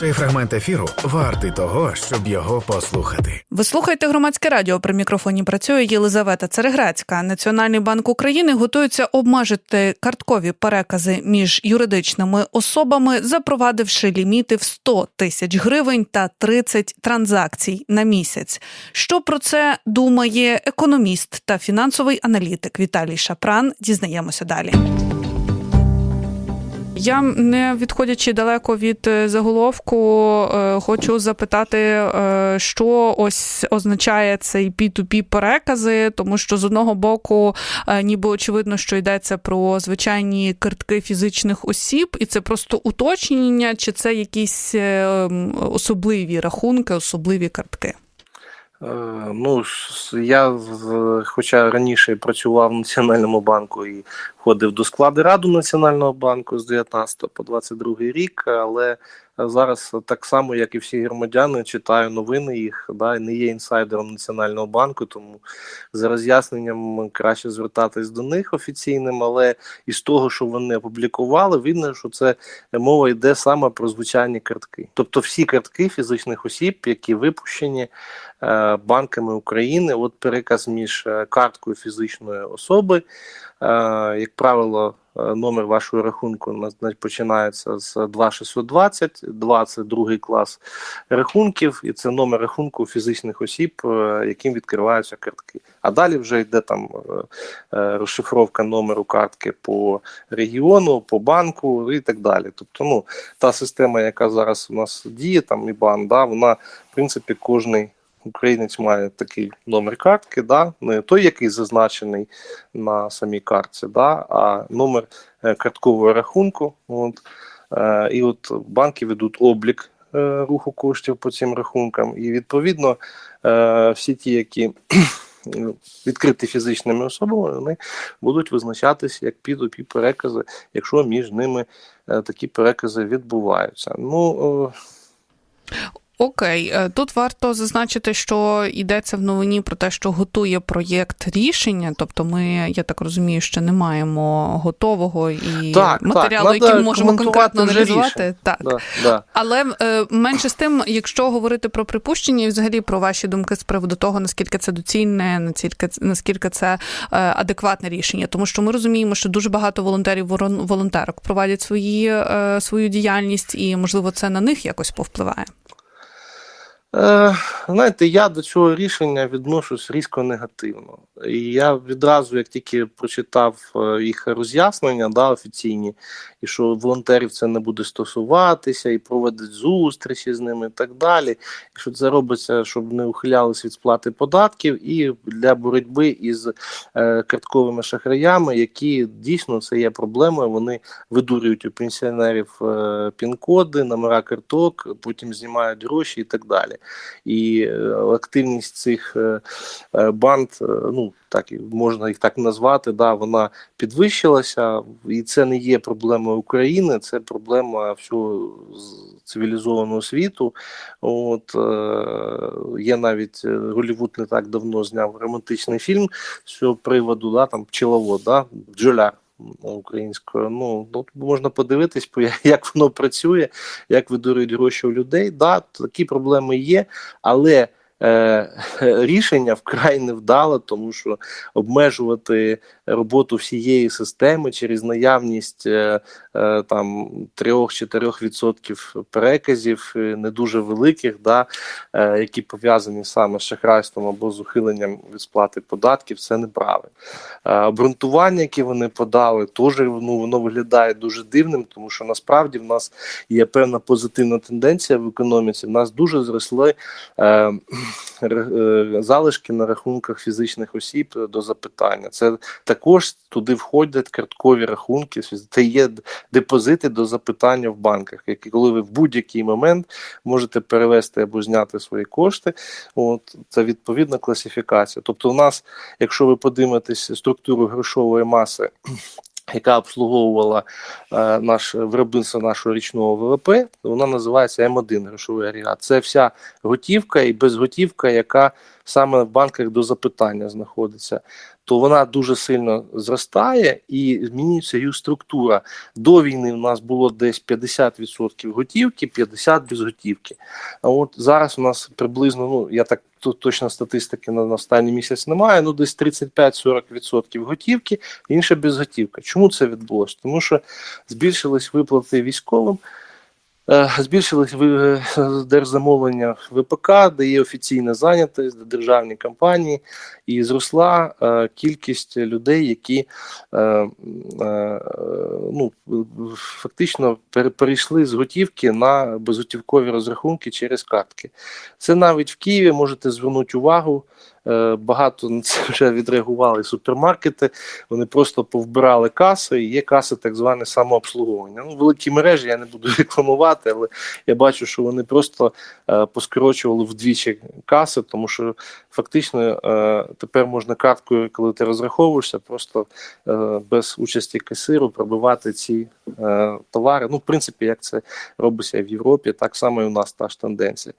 Цей фрагмент ефіру вартий того, щоб його послухати. Ви слухаєте громадське радіо. При мікрофоні працює Єлизавета Цереграцька. Національний банк України готується обмежити карткові перекази між юридичними особами, запровадивши ліміти в 100 тисяч гривень та 30 транзакцій на місяць. Що про це думає економіст та фінансовий аналітик Віталій Шапран? Дізнаємося далі. Я не відходячи далеко від е, заголовку, е, хочу запитати, е, що ось означає цей P2P перекази, тому що з одного боку, ніби очевидно, що йдеться про звичайні картки фізичних осіб, і це просто уточнення, чи це якісь особливі рахунки, особливі картки. Ну, я, хоча раніше працював в Національному банку і входив до складу Раду Національного банку з 19 по 22 рік, але зараз так само, як і всі громадяни, читаю новини їх, да, не є інсайдером Національного банку, тому за роз'ясненням краще звертатись до них офіційним, але із того, що вони опублікували, видно, що це мова йде саме про звичайні картки. Тобто всі картки фізичних осіб, які випущені е, банками України, от переказ між е, карткою фізичної особи, як правило, е, номер вашого рахунку на- на- починається з 2620, 2 це другий клас рахунків, і це номер рахунку фізичних осіб, е, яким відкриваються картки. А далі вже йде там е, е, розшифровка номеру картки по регіону, по банку і так далі. Тобто, ну, та система, яка зараз у нас діє, там ІБАН, да, вона, в принципі, кожний українець має такий номер картки, да, не той, який зазначений на самій картці, да, а номер е, карткового рахунку. От, е, і от банки ведуть облік е, руху коштів по цим рахункам, і відповідно всі ті, які відкриті фізичними особами, вони будуть визначатися як P2P перекази, якщо між ними такі перекази відбуваються. Ну, Окей, е, тут варто зазначити, що йдеться в новині про те, що готує проєкт рішення. Тобто, ми, я так розумію, ще не маємо готового і Так, матеріалу, так, який ми можемо конкретно аналізувати. Так. да, да. Але е, менше з тим, якщо говорити про припущення і взагалі про ваші думки з приводу того, наскільки це доцільне, наскільки наскільки це е, адекватне рішення, тому що ми розуміємо, що дуже багато волонтерів волонтерок проводять свої свою діяльність, і можливо це на них якось повпливає. Е, знаєте, я до цього рішення відношусь різко негативно. І я відразу, як тільки прочитав е, їх роз'яснення, да, офіційні, і що волонтерів це не буде стосуватися, і проводять зустрічі з ними і так далі. І що це робиться, щоб не ухилялись від сплати податків, і для боротьби із е, картковими шахраями, які дійсно це є проблемою. Вони видурюють у пенсіонерів е, пін-коди, номера карток, потім знімають гроші і так далі. І е, активність цих е, е, банд, ну так можна їх так назвати, да, вона підвищилася, і це не є проблемою України, це проблема всього цивілізованого світу. От є навіть Голлівуд не так давно зняв романтичний фільм з цього приводу, да, там пчеловод, да, бджоляр українською. Ну можна подивитись, по- як воно працює, як видурюють гроші у людей. Да, такі проблеми є, але е, рішення вкрай невдале, тому що обмежувати роботу всієї системи через наявність е, е, там 3-4% переказів, е, не дуже великих, да, які пов'язані саме з шахрайством або з ухиленням від сплати податків, це неправильно. Обґрунтування, які вони подали, теж ну, воно виглядає дуже дивним, тому що насправді в нас є певна позитивна тенденція в економіці. В нас дуже зросли е, е, залишки на рахунках фізичних осіб до запитання. Це також туди входять карткові рахунки. Це є депозити до запитання в банках, які коли ви в будь-який момент можете перевести або зняти свої кошти. От це відповідна класифікація. Тобто, у нас, якщо ви подивитесь структуру грошової маси. Яка обслуговувала е, наш виробництво нашого річного ВВП, вона називається М1 грошовий агрегат. Це вся готівка і безготівка, яка саме в банках до запитання знаходиться. то вона дуже сильно зростає і змінюється її структура. До війни у нас було десь 50% готівки, 50% без готівки. А от зараз у нас приблизно, ну я так тут точно статистики на, на останній місяць немає. Ну десь 35-40% готівки, інше безготівка. Чому це відбулося? Тому що збільшились виплати військовим. Е, Збільшились ви- е, держзамовлення ВПК, де є офіційна зайнятість, де державні компанії, і зросла е, кількість людей, які ну, фактично пере- перейшли з готівки на безготівкові розрахунки через картки. Це навіть в Києві можете звернути увагу. Е, Багато на це вже відреагували супермаркети. Вони просто повбирали каси, і є каси так зване самообслуговування. Ну, великі мережі я не буду рекламувати, але я бачу, що вони просто е, поскорочували вдвічі каси, тому що фактично е, тепер можна карткою, коли ти розраховуєшся, просто е, без участі касиру пробивати ці е, товари. Ну, в принципі, як це робиться в Європі, так само і у нас та ж тенденція.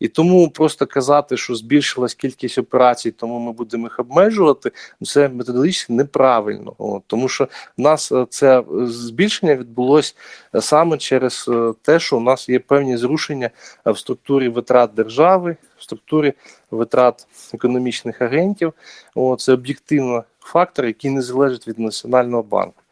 І тому просто казати, що збільшилась кількість операцій, тому ми будемо їх обмежувати, це методологічно неправильно. От, тому що в нас е, це е, збільшення відбулося е, саме через те, що у нас є певні зрушення в структурі витрат держави, в структурі витрат економічних агентів. О, це об'єктивно фактор, який не залежить від Національного банку.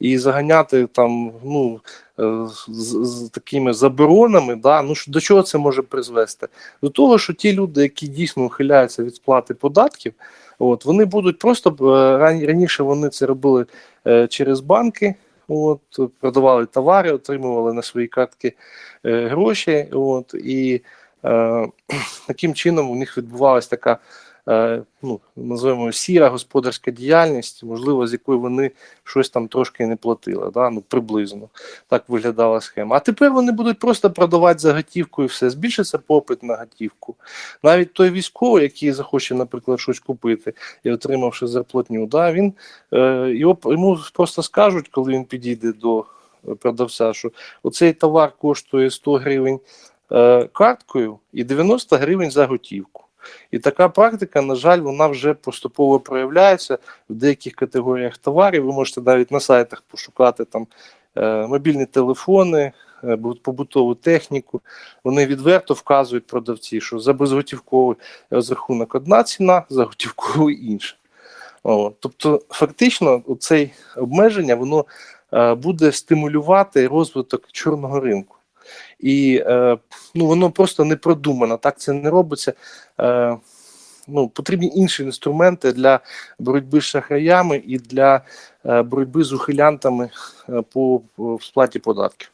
І заганяти там ну, е, з, з такими заборонами, да, ну до чого це може призвести? До того, що ті люди, які дійсно ухиляються від сплати податків, от, вони будуть просто е, раніше вони це робили е, через банки. От, продавали товари, отримували на свої картки е, гроші. От, і е, таким чином у них відбувалася така, ну, називаємо сіра господарська діяльність, можливо, з якої вони щось там трошки не платили. Да? Ну, приблизно так виглядала схема. А тепер вони будуть просто продавати за готівку і все. Збільшиться попит на готівку. Навіть той військовий, який захоче, наприклад, щось купити і отримавши зарплатню, да, він, е, його, йому просто скажуть, коли він підійде до продавця, що оцей товар коштує 100 гривень е, карткою і 90 гривень за готівку. І така практика, на жаль, вона вже поступово проявляється в деяких категоріях товарів. Ви можете навіть на сайтах пошукати там е, мобільні телефони, е, побутову техніку. Вони відверто вказують продавці, що за безготівковий розрахунок одна ціна, за готівковий інша. О, тобто, фактично, це обмеження воно е, буде стимулювати розвиток чорного ринку. І е, ну, воно просто не продумано, так це не робиться. Е, ну, потрібні інші інструменти для боротьби з шахраями і для е, боротьби з ухилянтами е, по, по сплаті податків.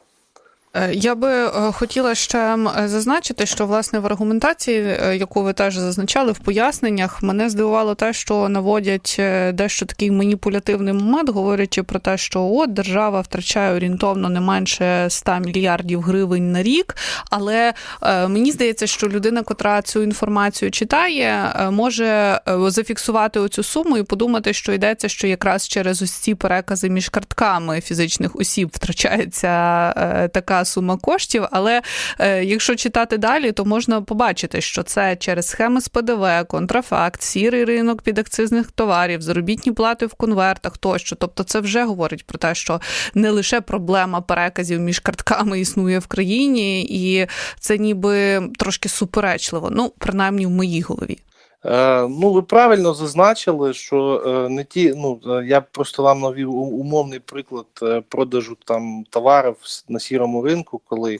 Е, Я би е, хотіла ще зазначити, що власне в аргументації, е, яку ви теж зазначали в поясненнях, мене здивувало те, що наводять дещо такий маніпулятивний момент, говорячи про те, що от держава втрачає орієнтовно не менше 100 мільярдів гривень на рік. Але мені здається, що людина, котра цю інформацію читає, може зафіксувати оцю суму і подумати, що йдеться, що якраз через ці перекази між картками фізичних осіб втрачається е, сума коштів. Але е, якщо читати далі, то можна побачити, що це через схеми з ПДВ, контрафакт, сірий ринок підакцизних товарів, заробітні плати в конвертах тощо. Тобто, це вже говорить про те, що не лише проблема переказів між картками існує в країні, і це ніби трошки суперечливо. Ну, принаймні в моїй голові. Е, ну, ви правильно зазначили, що е, не ті, ну е, я просто вам навів умовний приклад продажу там товарів на сірому ринку, коли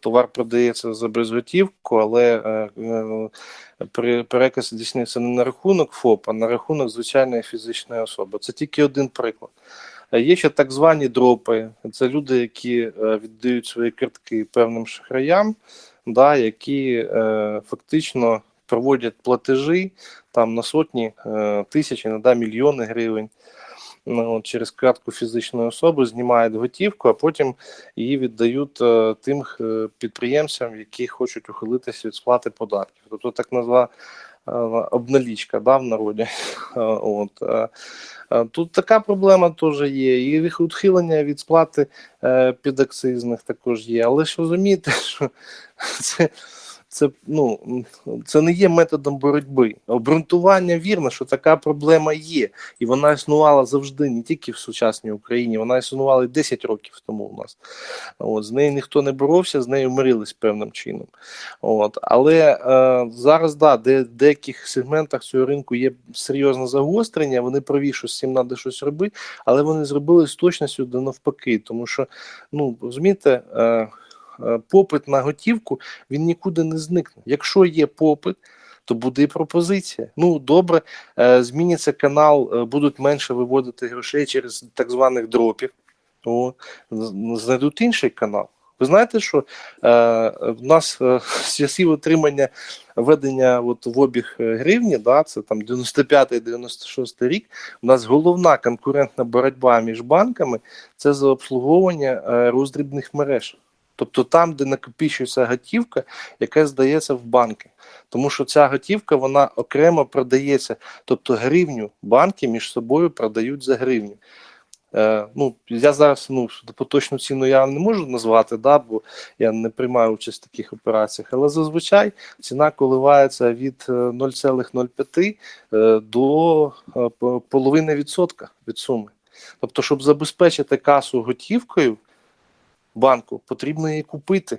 товар продається за безготівку, але при переказ здійснюється не на рахунок ФОП, а на рахунок звичайної фізичної особи. Це тільки один приклад. Є ще так звані дропи. Це люди, які віддають свої картки певним шахраям, да, які фактично проводять платежі там на сотні е, тисяч, іноді мільйони гривень. Ну, через картку фізичної особи знімають готівку, а потім її віддають е, тим е, підприємцям, які хочуть ухилитися від сплати податків. Тобто так назва обналічка да, в народі. От, Тут така проблема теж є. І відхилення від сплати е, підакцизних також є. Але ж розумієте, що це, це, ну, це не є методом боротьби. Обґрунтування вірно, що така проблема є, і вона існувала завжди, не тільки в сучасній Україні, вона існувала і 10 років тому у нас. От, з нею ніхто не боровся, з нею мирились певним чином. От, але е, зараз, да, де деяких сегментах цього ринку є серйозне загострення, вони праві, що з цим треба щось робити, але вони зробили з точністю до навпаки, тому що, ну, розумієте, е, попит на готівку він нікуди не зникне. Якщо є попит, то буде і пропозиція. Ну добре, е, зміниться канал, е, будуть менше виводити грошей через так званих дропів. О, знайдуть інший канал. Ви знаєте, що е, в нас е, з часів отримання введення от, в обіг е, гривні, да, це там 95-96 рік, у нас головна конкурентна боротьба між банками це за обслуговування е, роздрібних мереж. Тобто там, де накопичується готівка, яка здається в банки. Тому що ця готівка вона окремо продається. Тобто гривню банки між собою продають за гривню. Е, ну, я зараз ну, поточну ціну я не можу назвати, да, бо я не приймаю участь в таких операціях, але зазвичай ціна коливається від е, 0,05 е, до е, половини відсотка від суми. Тобто, щоб забезпечити касу готівкою банку, потрібно її купити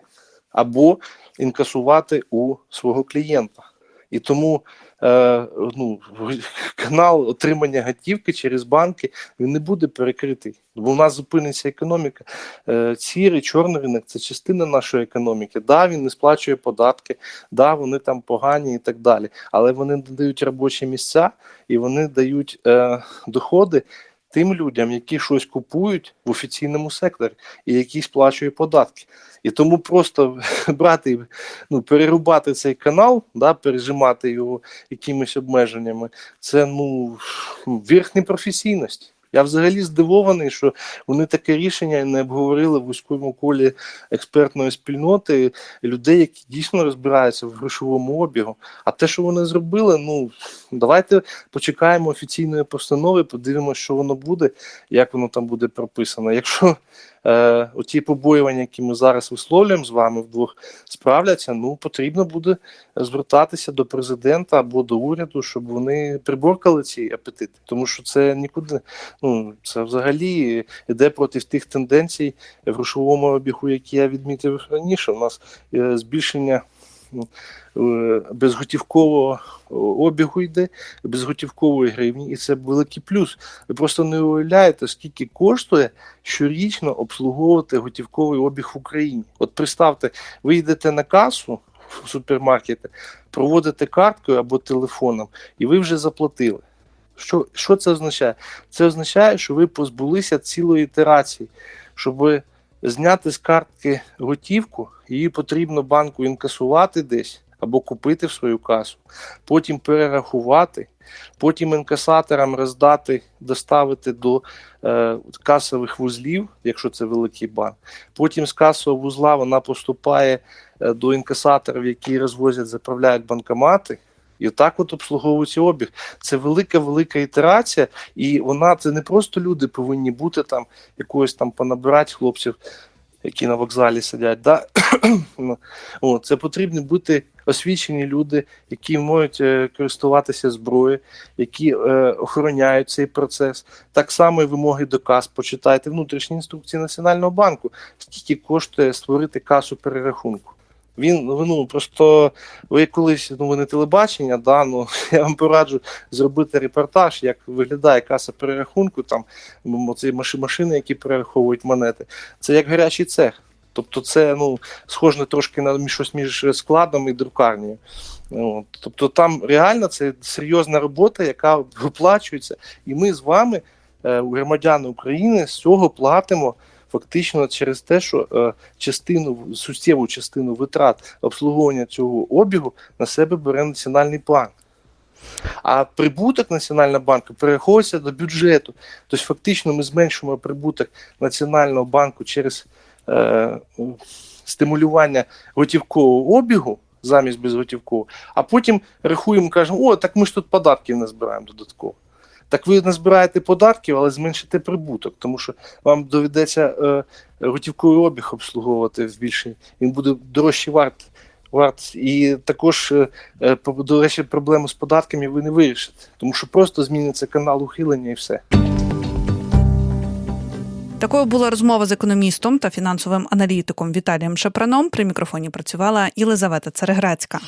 або інкасувати у свого клієнта. І тому е, ну, канал отримання готівки через банки він не буде перекритий. Бо у нас зупиниться економіка. Е, сірий, чорний ринок це частина нашої економіки. Да, він не сплачує податки, да, вони там погані і так далі. Але вони дають робочі місця і вони дають е, доходи тим людям, які щось купують в офіційному секторі і які сплачують податки. І тому просто брати, ну, перерубати цей канал, да, пережимати його якимись обмеженнями, це ну, верх непрофесійності. Я взагалі здивований, що вони таке рішення не обговорили в вузькому колі експертної спільноти людей, які дійсно розбираються в грошовому обігу. А те, що вони зробили, ну давайте почекаємо офіційної постанови, подивимося, що воно буде, як воно там буде прописано. Якщо е, оті побоювання, які ми зараз висловлюємо з вами вдвох, справляться, ну потрібно буде звертатися до президента або до уряду, щоб вони приборкали ці апетити, тому що це нікуди, ну це взагалі йде проти тих тенденцій в грошовому обігу, які я відмітив раніше. У нас е, збільшення. Ну, е, Безготівкового обігу йде, безготівкової гривні, і це великий плюс. Ви просто не уявляєте, скільки коштує щорічно обслуговувати готівковий обіг в Україні. От представте, ви йдете на касу в супермаркети, проводите карткою або телефоном, і ви вже заплатили. Що, що це означає? Це означає, що ви позбулися цілої ітерації, щоб зняти з картки готівку, її потрібно банку інкасувати десь або купити в свою касу, потім перерахувати, потім інкасаторам роздати, доставити до е, касових вузлів, якщо це великий банк. Потім з касового вузла вона поступає е, до інкасаторів, які розвозять, заправляють банкомати. І так от обслуговується обіг. Це велика велика ітерація, і вона це не просто люди повинні бути там якогось там понабирати хлопців, які на вокзалі сидять. Да? О, це потрібні бути освічені люди, які можуть е, користуватися зброєю, які е, охороняють цей процес. Так само і вимоги до кас. Почитайте внутрішні інструкції Національного банку, скільки коштує створити касу перерахунку. Він ну просто ви колись ну ви не телебачення, да, ну я вам пораджу зробити репортаж, як виглядає каса перерахунку, там маши- машини, які перераховують монети. Це як гарячий цех. Тобто, це ну схоже трошки на щось між складом і друкарнею. От. Тобто, там реально це серйозна робота, яка виплачується, і ми з вами, е, громадяни України, з цього платимо фактично через те, що е, частину суттєву частину витрат обслуговування цього обігу на себе бере національний банк. А прибуток Національного банку перераховується до бюджету. Тобто, фактично, ми зменшуємо прибуток Національного банку через е, стимулювання готівкового обігу замість безготівкового, а потім рахуємо, кажемо, о, так ми ж тут податків не збираємо додатково. Так ви не збираєте податків, але зменшите прибуток, тому що вам доведеться е, готівковий обіг обслуговувати в більший, він буде дорожче варт, От. І також, е, е, до речі, проблему з податками ви не вирішите, тому що просто зміниться канал ухилення і все. Такою була розмова з економістом та фінансовим аналітиком Віталієм Шапраном. При мікрофоні працювала Єлизавета Цереграцька.